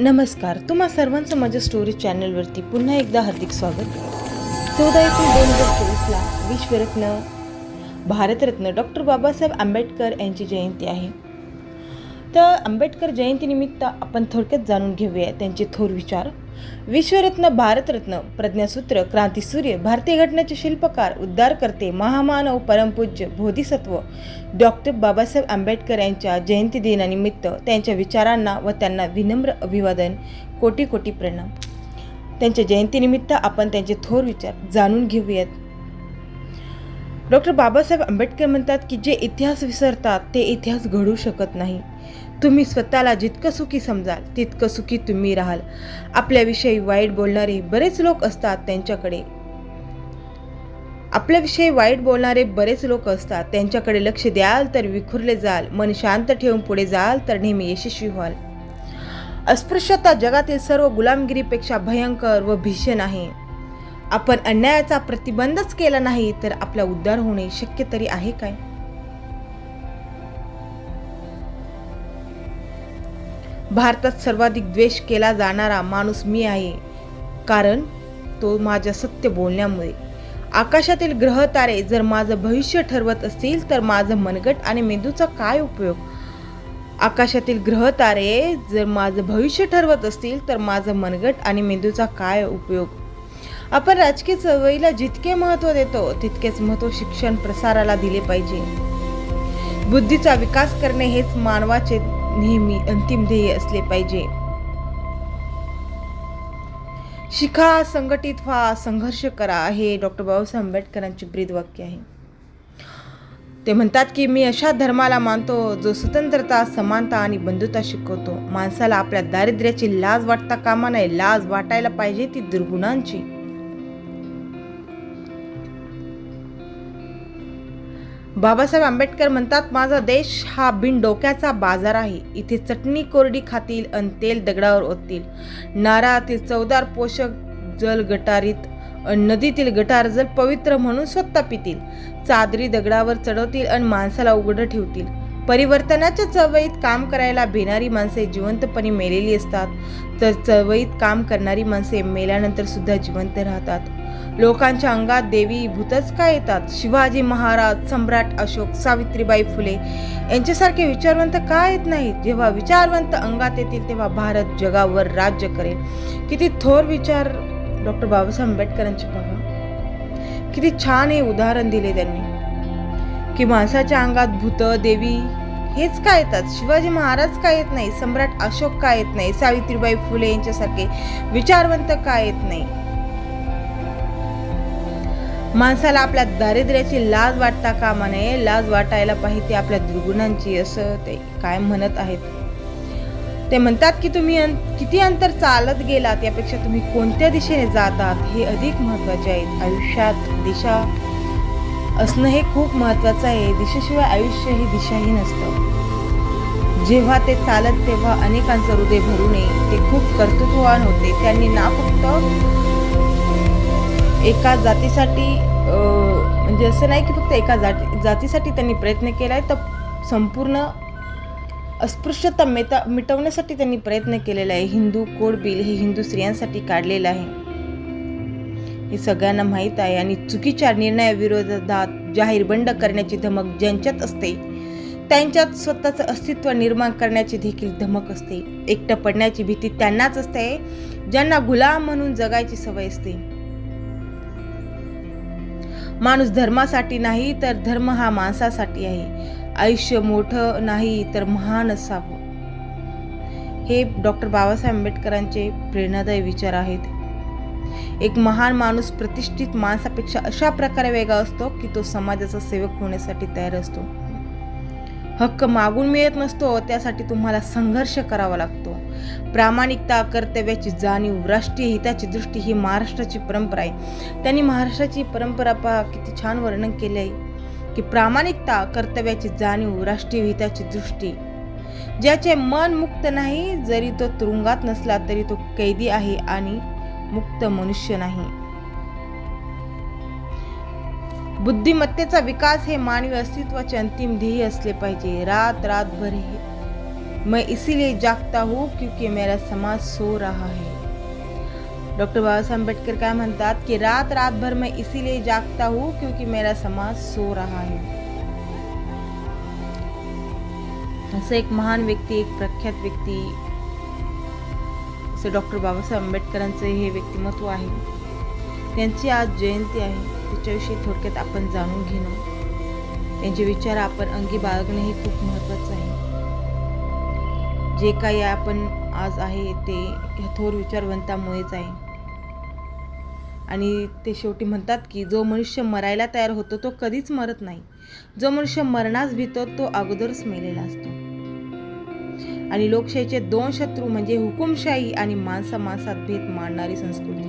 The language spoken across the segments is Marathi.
नमस्कार तुम्हा सर्वांचं माझ्या स्टोरी चॅनलवरती पुन्हा एकदा हार्दिक स्वागत. चौदा एप्रिल दोन हजार चोवीसला विश्वरत्न भारतरत्न डॉक्टर बाबासाहेब आंबेडकर यांची जयंती आहे. तर आंबेडकर जयंतीनिमित्त आपण थोडक्यात जाणून घेऊया त्यांचे थोर विचार. विश्वरत्न भारतरत्न प्रज्ञासूत्र क्रांतीसूर्य भारतीय घटनेचे शिल्पकार उद्धारकर्ते महामानव परमपूज्य बोधिसत्व डॉक्टर बाबासाहेब आंबेडकर यांच्या जयंती दिनानिमित्त त्यांच्या विचारांना व त्यांना विनम्र अभिवादन कोटी कोटी प्रणाम. त्यांच्या जयंतीनिमित्त आपण त्यांचे थोर विचार जाणून घेऊयात. डॉक्टर बाबासाहेब आंबेडकर म्हणतात की जे इतिहास विसरतात ते इतिहास घडू शकत नाही. तुम्ही स्वतःला जितकं सुखी समजाल तितकं सुखी तुम्ही राहाल. आपल्याविषयी वाईट बोलणारे बरेच लोक असतात त्यांच्याकडे. आपल्याविषयी वाईट बोलणारे बरेच लोक असतात त्यांच्याकडे लक्ष द्याल तर विखुरले जाल मन शांत ठेवून पुढे जाल तर नेहमी यशस्वी व्हाल. अस्पृश्यता जगातील सर्व गुलामगिरीपेक्षा भयंकर व भीषण आहे. आपण अन्यायाचा प्रतिबंधच केला नाही तर आपला उद्धार होणे शक्य तरी आहे काय? भारतात सर्वाधिक द्वेष केला जाणारा माणूस मी आहे. कारण तो माझ्या सत्य बोलण्यामुळे. आकाशातील ग्रह तारे जर माझं भविष्य ठरवत असतील तर माझं मनगट आणि मेंदूचा काय उपयोग? आकाशातील ग्रह तारे जर माझं भविष्य ठरवत असतील तर माझं मनगट आणि मेंदूचा काय उपयोग? आपण राजकीय चळवळीला जितके महत्त्व देतो तितकेच महत्त्व शिक्षण प्रसाराला दिले पाहिजे. बुद्धीचा विकास करणे हेच मानवाचे नेहमी अंतिम ध्येय असले पाहिजे. शिका संघटित व्हा संघर्ष करा हे डॉक्टर बाबासाहेब आंबेडकरांचे ब्रीद वाक्य आहे. ते म्हणतात की मी अशा धर्माला मानतो जो स्वतंत्रता समानता आणि बंधुता शिकवतो. माणसाला आपल्या दारिद्र्याची लाज वाटता कामा नये लाज वाटायला पाहिजे ती दुर्गुणांची. बाबासाहेब आंबेडकर म्हणतात माझा देश हा बिनडोक्याचा बाजार आहे. इथे चटणी कोरडी खातील अन तेल दगडावर ओततील. नारळातील चवदार पोषक जल गटारीत नदीतील गटार जल पवित्र म्हणून स्वतः पितील. चादरी दगडावर चढवतील आणि माणसाला उघडं ठेवतील. परिवर्तनाच्या चळवळीत काम करायला भिणारी माणसे जिवंतपणे मेलेली असतात. तर चळवळीत काम करणारी माणसे मेल्यानंतर सुद्धा जिवंत राहतात. लोकांच्या अंगात देवी भूतच काय येतात? शिवाजी महाराज सम्राट अशोक सावित्रीबाई फुले यांच्यासारखे विचारवंत का येत नाहीत? जेव्हा विचारवंत अंगात येतील तेव्हा भारत जगावर राज्य करेल. किती थोर विचार डॉक्टर बाबासाहेब आंबेडकरांचे बघा किती छान हे उदाहरण दिले त्यांनी. की माणसाच्या अंगात भूत देवी हेच काय येतात? शिवाजी महाराज काय येत नाही? सम्राट अशोक काय येत नाही? सावित्रीबाई फुले यांच्यासारखे विचारवंत काय येत नाही? माणसाला आपल्या दारिद्र्याची लाज वाटता कामा नये. लाज वाटायला पाहिजे आपल्या दुर्गुणांची असं ते काय म्हणत आहेत. ते म्हणतात की तुम्ही अं- किती अंतर चालत गेलात? यापेक्षा तुम्ही कोणत्या दिशेने जातात? हे अधिक महत्त्वाचे आहे आयुष्यात दिशा असणं हे खूप महत्त्वाचं आहे. दिशेशिवाय आयुष्य हे दिशाहीन असतं जेव्हा ते चालत तेव्हा अनेकांचं हृदय भरू नये. ते खूप कर्तृत्ववान होते. त्यांनी ना फक्त एका जातीसाठी म्हणजे असं नाही की फक्त एका जाती जातीसाठी त्यांनी प्रयत्न केला आहे तर संपूर्ण अस्पृश्यता मेता मिटवण्यासाठी त्यांनी प्रयत्न केलेला आहे. हिंदू कोड बिल हे हिंदू स्त्रियांसाठी काढलेलं आहे. हे सगळ्यांना माहीत आहे आणि चुकीच्या निर्णयाविरोधात जाहीर बंड करण्याची धमक ज्यांच्यात असते त्यांच्यात स्वतःचं अस्तित्व निर्माण करण्याची देखील धमक असते. एकटं पडण्याची भीती त्यांनाच असते ज्यांना गुलाम म्हणून जगायची सवय असते. माणूस धर्मासाठी नाही तर धर्म हा माणसासाठी आहे. आयुष्य मोठं नाही तर महान असावं. हे डॉक्टर बाबासाहेब आंबेडकरांचे प्रेरणादायी विचार आहेत. एक महान माणूस प्रतिष्ठित माणसापेक्षा अशा प्रकारे वेगळा असतो की तो समाजाचा सेवक होण्यासाठी तयार असतो. हक्क मागून मिळत नसतो त्यासाठी तुम्हाला संघर्ष करावा लागतो. प्रामाणिकता कर्तव्याची जाणीव राष्ट्रीय हिताची दृष्टी ही महाराष्ट्राची परंपरा आहे. त्यांनी महाराष्ट्राची परंपरा पहा किती छान वर्णन केले आहे की प्रामाणिकता कर्तव्याची जाणीव राष्ट्रीय हिताची दृष्टी. ज्याचे मन मुक्त नाही जरी तो तुरुंगात नसला तरी तो कैदी आहे आणि मुक्त मनुष्य नाही. बुद्धिमत्तेचा विकास हे मानवी अस्तित्वाचे अंतिम ध्येय असले पाहिजे. रात रातभर हे. मैं इसीलिए जागता हूँ क्योंकि मेरा समाज सो रहा है. डॉक्टर बाबासाहेब आंबेडकर काय म्हणतात की रात रातभर मैं इसीलिए जागता हूँ क्योंकि मेरा समाज सो रहा है. असं एक महान व्यक्ती एक प्रख्यात व्यक्ती असं डॉक्टर बाबासाहेब आंबेडकरांचं हे व्यक्तिमत्व आहे. त्यांची आज जयंती आहे. त्याच्याविषयी थोडक्यात आपण जाणून घेणं. त्यांचे विचार आपण अंगी बाळगणं हे खूप महत्त्वाचं आहे. जे काही आपण आज आहे ते ह्या थोर विचारवंतामुळेच आहे. आणि ते शेवटी म्हणतात की जो मनुष्य मरायला तयार होतो तो कधीच मरत नाही. जो मनुष्य मरणास भीतो तो अगोदरच मेलेला असतो. आणि लोकशाहीचे दोन शत्रू म्हणजे हुकुमशाही आणि माणसा माणसात भेद मांडणारी संस्कृती.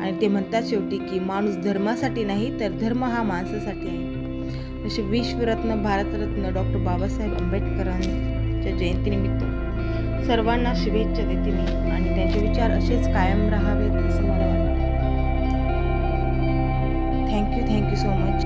आणि ते म्हणतात शेवटी की माणूस धर्मासाठी नाही तर धर्म हा माणसासाठी आहे. असे विश्वरत्न भारतरत्न डॉक्टर बाबासाहेब आंबेडकरांच्या जयंतीनिमित्त सर्वांना शुभेच्छा देते मी आणि त्यांचे विचार असेच कायम राहावेत असं मला वाटतं. Thank you thank you so much